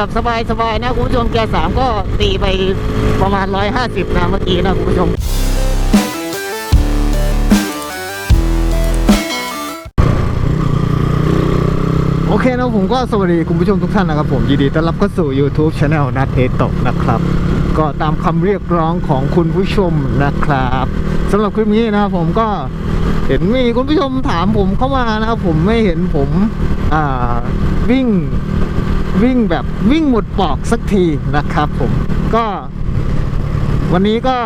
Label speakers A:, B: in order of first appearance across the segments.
A: แบบสบายๆนะคุณผู้ชมเกียร์สามก็ตีไปประมาณ 150 นะเมื่อกี้นะคุณผู้ชมโอเคนะผมก็สวัสดีคุณผู้ชมทุกท่านนะครับผมยินดีต้อนรับเข้าสู่ YouTube Channel นัทเทตกนะครับ ก็ตามคำเรียกร้องของคุณผู้ชมนะครับสำหรับคลิปนี้นะครับผมก็เห็นมีคุณผู้ชมถามผมเข้ามานะครับผมไม่เห็นผมวิ่ง วิ่งแบบวิ่งหมดปอกสักทีนะครับผมก็วันนี้ก็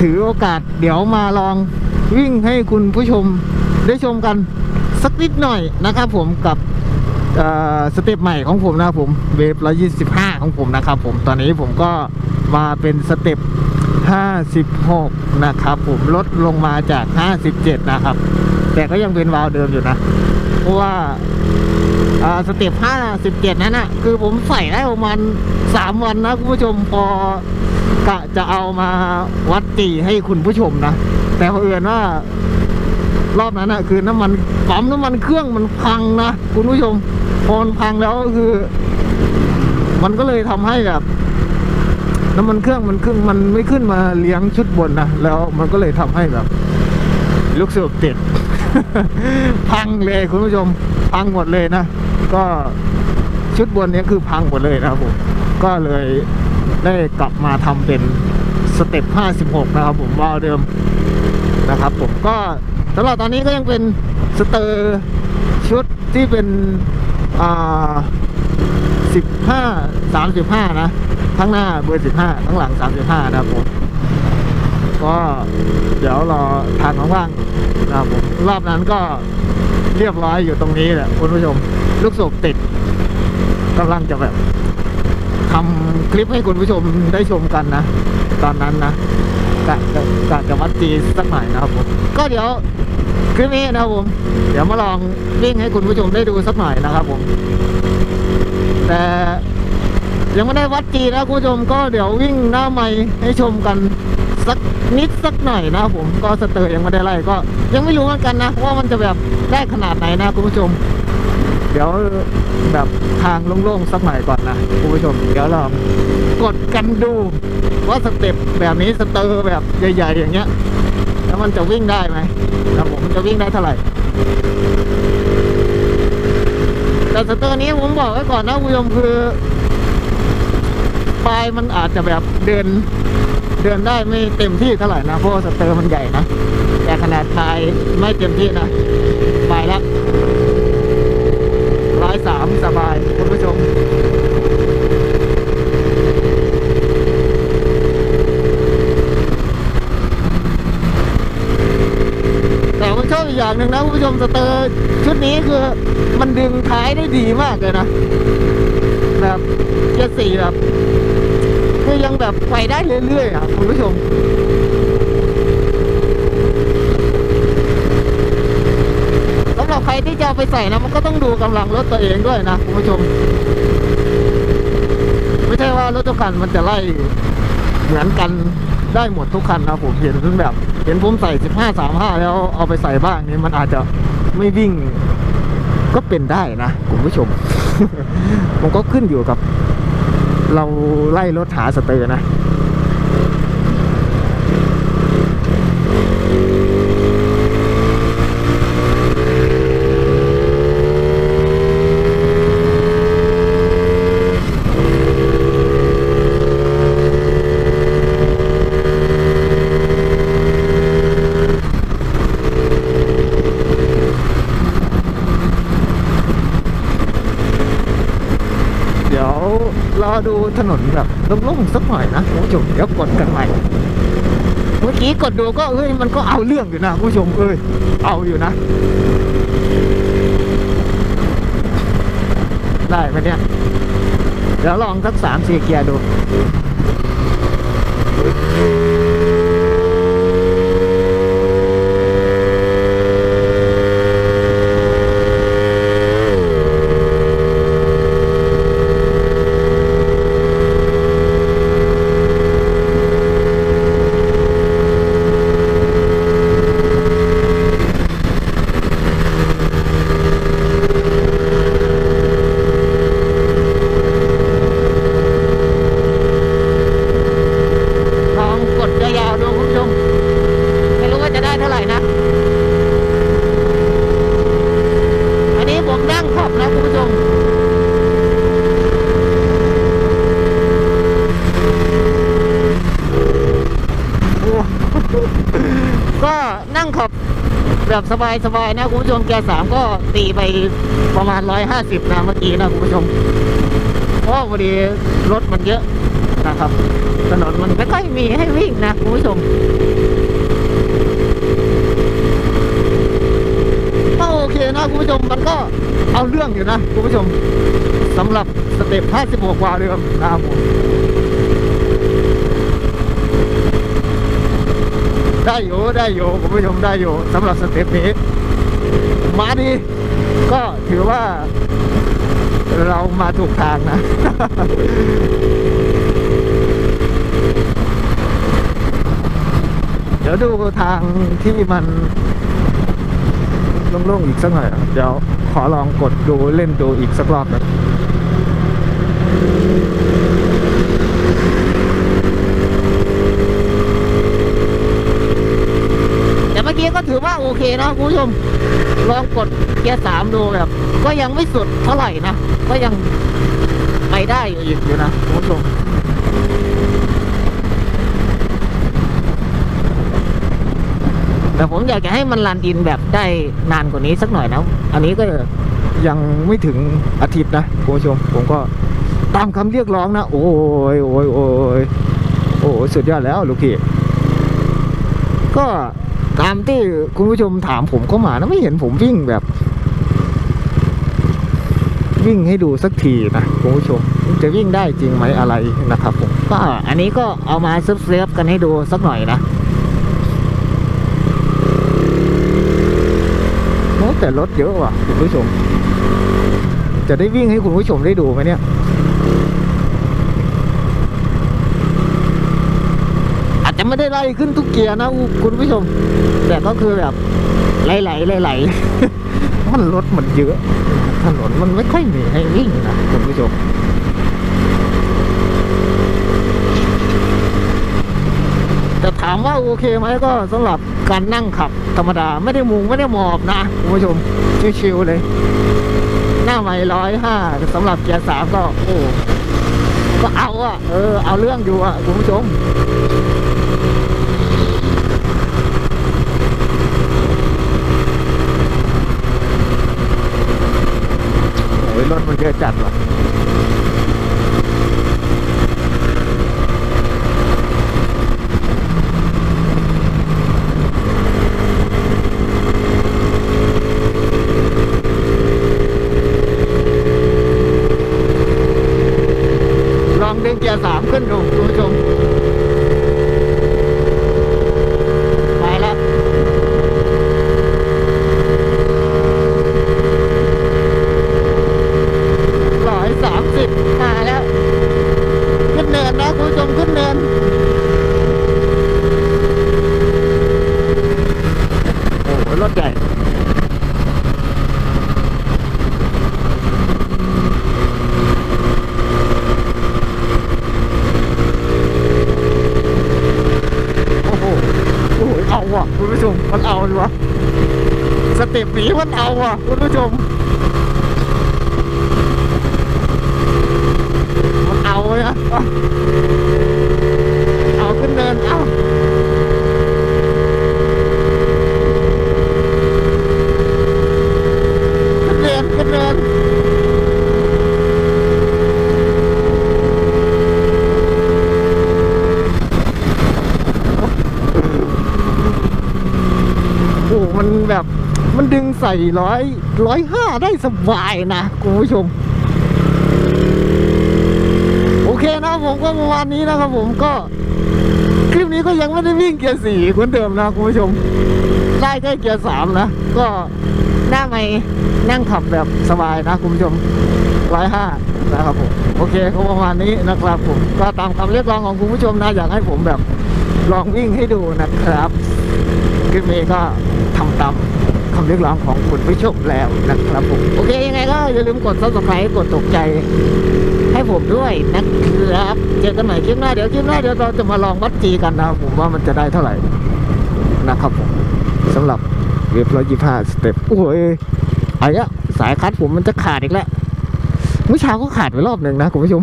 A: ถือโอกาสเดี๋ยวมาลองวิ่งให้คุณผู้ชมได้ชมกันสักนิดหน่อยนะครับผมกับสเต็ปใหม่ของผมนะครับผมเวฟ125ของผมนะครับผมตอนนี้ผมก็มาเป็นสเต็ป56นะครับผมลดลงมาจาก57นะครับ แต่ก็ยังเป็นวาล์วเดิมอยู่นะ เพราะว่าอ่าสเต็ป57นั้นนะคือผมใส่ได้ประมาณ3วันนะคุณผู้ชมพอกะจะเอามาวัดจีให้คุณผู้ชมนะ แต่เผอิญว่ารอบนั้นนะคือน้ำมันปั๊มน้ำมันเครื่องมันพังนะคุณผู้ชมพอมันพังแล้วคือ มันก็เลยทำให้แบบน้ำมันเครื่องมันขึ้นมันไม่ขึ้นมาเลี้ยงชุดบนนะแล้วมันก็เลยทำให้แบบลูกเสูบติด พังเลยคุณผู้ชมพังหมดเลยนะ ก็ชุดบนนี้คือพังหมดเลยนะครับผมก็เลยได้กลับมาทำเป็นสเต็ป 56 นะครับผมว่าเดิมนะครับ ผมก็สำหรับตอนนี้ก็ยังเป็นสเตอร์ชุดที่เป็นอ่า15 35 นะ ข้างหน้าเบอร์ 15 ข้างหลัง 35 นะครับผม ก็เดี๋ยวรอทางว่างนะครับผมรอบนั้นก็เรียบร้อยอยู่ตรงนี้แหละคุณผู้ชม ลูกสูบติดกำลังจะแบบทำคลิปให้คุณผู้ชมได้ชมกันนะ ตอนนั้นนะกะกะกะจะวัดจีสักหน่อยนะครับผม ก็เดี๋ยวคลิปนี้นะครับผม เดี๋ยวมาลองวิ่งให้คุณผู้ชมได้ดูสักหน่อยนะครับผม แต่ยังไม่ได้วัดจีนะคุณผู้ชมก็เดี๋ยววิ่งหน้าไม้ให้ชมกัน สักนิดสักหน่อยนะผมก็สเตอร์ยังไม่ได้ไล่ก็ ยังไม่รู้เหมือนกันนะว่ามันจะแบบได้ขนาดไหนนะคุณผู้ชม เดี๋ยวแบบทางโล่งๆสักหน่อยก่อนนะคุณผู้ชมเดี๋ยวลองกดกันดู ว่าสเต็ปแบบนี้สเตอร์แบบใหญ่ๆอย่างเงี้ย แล้วมันจะวิ่งได้ไหมครับผมมันจะวิ่งได้เท่าไหร่แต่สเตอร์นี้ผมบอกไว้ก่อนนะคุณผู้ชมคือปลายมันอาจจะแบบเดิน เดินได้ไม่เต็มที่เท่าไหร่นะเพราะสเตอร์มันใหญ่นะแต่ขนาดปลายไม่เต็มที่นะไปลายละร้อยสามสบายคุณผู้ชมแต่ผมชอบอีกอย่างหนึ่งนะคุณผู้ชมสเตอร์ชุดนี้คือมันดึงท้ายได้ดีมากเลยนะแบบเกียร์สี่แบบ ยังแบบไปได้เรื่อยๆอะคุณผู้ชมสำหรับใครที่จะเอาไปใส่นะมันก็ต้องดูกำลังรถตัวเองด้วยนะคุณผู้ชม ไม่ใช่ว่ารถทุกคันมันจะไล่เหมือนกันได้หมดทุกคันนะผมเห็นแบบ เห็นผมใส่ 15 35 แล้วเอาไปใส่บ้างนี่มันอาจจะไม่วิ่งก็เป็นได้นะคุณผู้ชม มันก็ขึ้นอยู่กับ เราไล่รถหาสเตอร์นะ รอดูถนนแบบโล่งๆสักหน่อยนะคุณผู้ชมเดี๋ยวกดกันใหม่ เมื่อกี้กดดูก็เอ้ยมันก็เอาเรื่องอยู่นะคุณผู้ชมเอ้ยเอาอยู่นะ ได้ไหมเนี่ย เดี๋ยวลองสักสามสี่เกียร์ดู เก็นั่งขับ แบบสบายๆนะคุณผู้ชมเกียร์สามก็ตีไปประมาณร้อยห้าสิบนะเมื่อกี้นะคุณผู้ชมเพราะว่าพอดีรถมันเยอะนะครับ ถนนมันไม่ค่อยมีให้วิ่งนะคุณผู้ชมก็โอเคนะคุณผู้ชมมันก็เอาเรื่องอยู่นะคุณผู้ชมสำหรับสเต็ป56กว่าเดิมนะครับผม ได้อยู่ได้อยู่คุณผู้ชมได้อยู่สำหรับสเต็ปนี้มาดีก็ถือว่า เรามาถูกทางนะ เดี๋ยวดูทางที่มันโล่งๆอีกสักหน่อย เดี๋ยวขอลองกดดูเล่นดูอีกสักรอบนะแต่เมื่อกี้ก็ถือว่าโอเคนะคุณผู้ชม ลองกดเกียร์สามดูแบบ ก็ยังไม่สุดเท่าไหร่นะ ก็ยังไปได้อยู่อยู่นะคุณผู้ชมแต่ผมอยากจะให้มันรันอินแบบได้นานกว่านี้สักหน่อยนะ อันนี้ก็ยังไม่ถึงอาทิตย์นะคุณผู้ชม ผมก็ตามคำเรียกร้องนะ โอ้ยโอ้ยโอ้ยโอ้ยสุดยอดแล้วลูกพี่ก็ามที่คุณผู้ชมถามผมเข้ามานะไม่เห็นผมวิ่งแบบ วิ่งให้ดูสักทีนะคุณผู้ชมจะวิ่งได้จริงไหมอะไรนะครับผมก็อันนี้ก็เอามาเซิร์ฟกันให้ดูสักหน่อยนะโอ้แต่รถเยอะว่ะคุณผู้ชม จะได้วิ่งให้คุณผู้ชมได้ดูไหมเนี่ย อาจจะ ไม่ได้ไล่ขึ้นทุกเกียร์นะคุณผู้ชม แต่ก็คือแบบไหลๆไหลๆมันรถมันเยอะ ถนนมันไม่ค่อยมีให้วิ่งนะคุณผู้ชมแต่ถามว่าโอเคไหมก็สำหรับการนั่งขับ ธรรมดาไม่ได้มุงไม่ได้หมอบนะคุณผู้ชมชิวๆเลย หน้าไม่ร้อยห้าสำหรับเกียร์สามก็โอ้ ก็เอาอะเออ เอาเรื่องอยู่อะคุณผู้ชมโอ้ยรถมันเยอะจัดว่ะ ลองดึงเกียร์สามขึ้นดูคุณผู้ชม ไปแล้วร้อยสามสิบมาแล้ว ขึ้นเนินนะคุณผู้ชมขึ้นเนิน โอ้โหรถใหญ่โอ้โหโอ้โหเอาว่ะคุณผู้ชมมันเอาดีวะสเต็ปนี้มันเอาว่ะคุณผู้ชม มันเอาเลยนะอะเอาขึ้นเนิน เอาขึ้นเนินขึ้นเนิน โอ้โหมัน แบบมันดึงใส่ร้อยร้อยห้าได้สบายนะคุณผู้ชม โอเคนะผมก็ประมาณนี้นะครับผมก็ คลิปนี้ก็ยังไม่ได้วิ่งเกียร์สี่เหมือนเดิมนะคุณผู้ชม ได้แค่เกียร์สามนะ ก็หน้าไม่นั่งขับแบบสบายนะคุณผู้ชมร้อยห้านะครับผมโอเคก็ประมาณนี้นะครับผมก็ตามคำเรียกร้องของคุณผู้ชมนะอยากให้ผมแบบลองวิ่งให้ดูนะครับคลิปนี้ก็ ทำตามคำเรียกร้องของคุณผู้ชมแล้วนะครับผมโอเคยังไงก็อย่าลืมกด subscribe กดตกใจ ให้ผมด้วยนะครับ เจอกันใหม่คลิปหน้าเดี๋ยวคลิปหน้าเดี๋ยวเราจะมาลองวัดจีกันนะผมว่ามันจะได้เท่าไหร่นะครับผมสำหรับเว็บร้อยยี่ห้าสเต็ปโอ้ยไอ้อะสายคัดผมมันจะขาดอีกแล้วเมื่อเช้าก็ขาดไปรอบหนึ่งนะคุณผู้ชม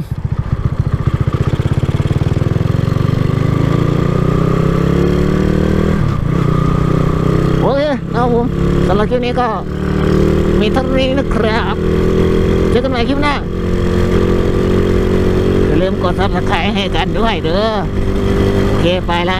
A: ผมสำหรับคลิปนี้ก็มีเท่านี้นะครับเจอกันใหม่คลิปหน้าอย่าลืมกดซับสไครต์ให้กันด้วยเด้อโอเคไปละ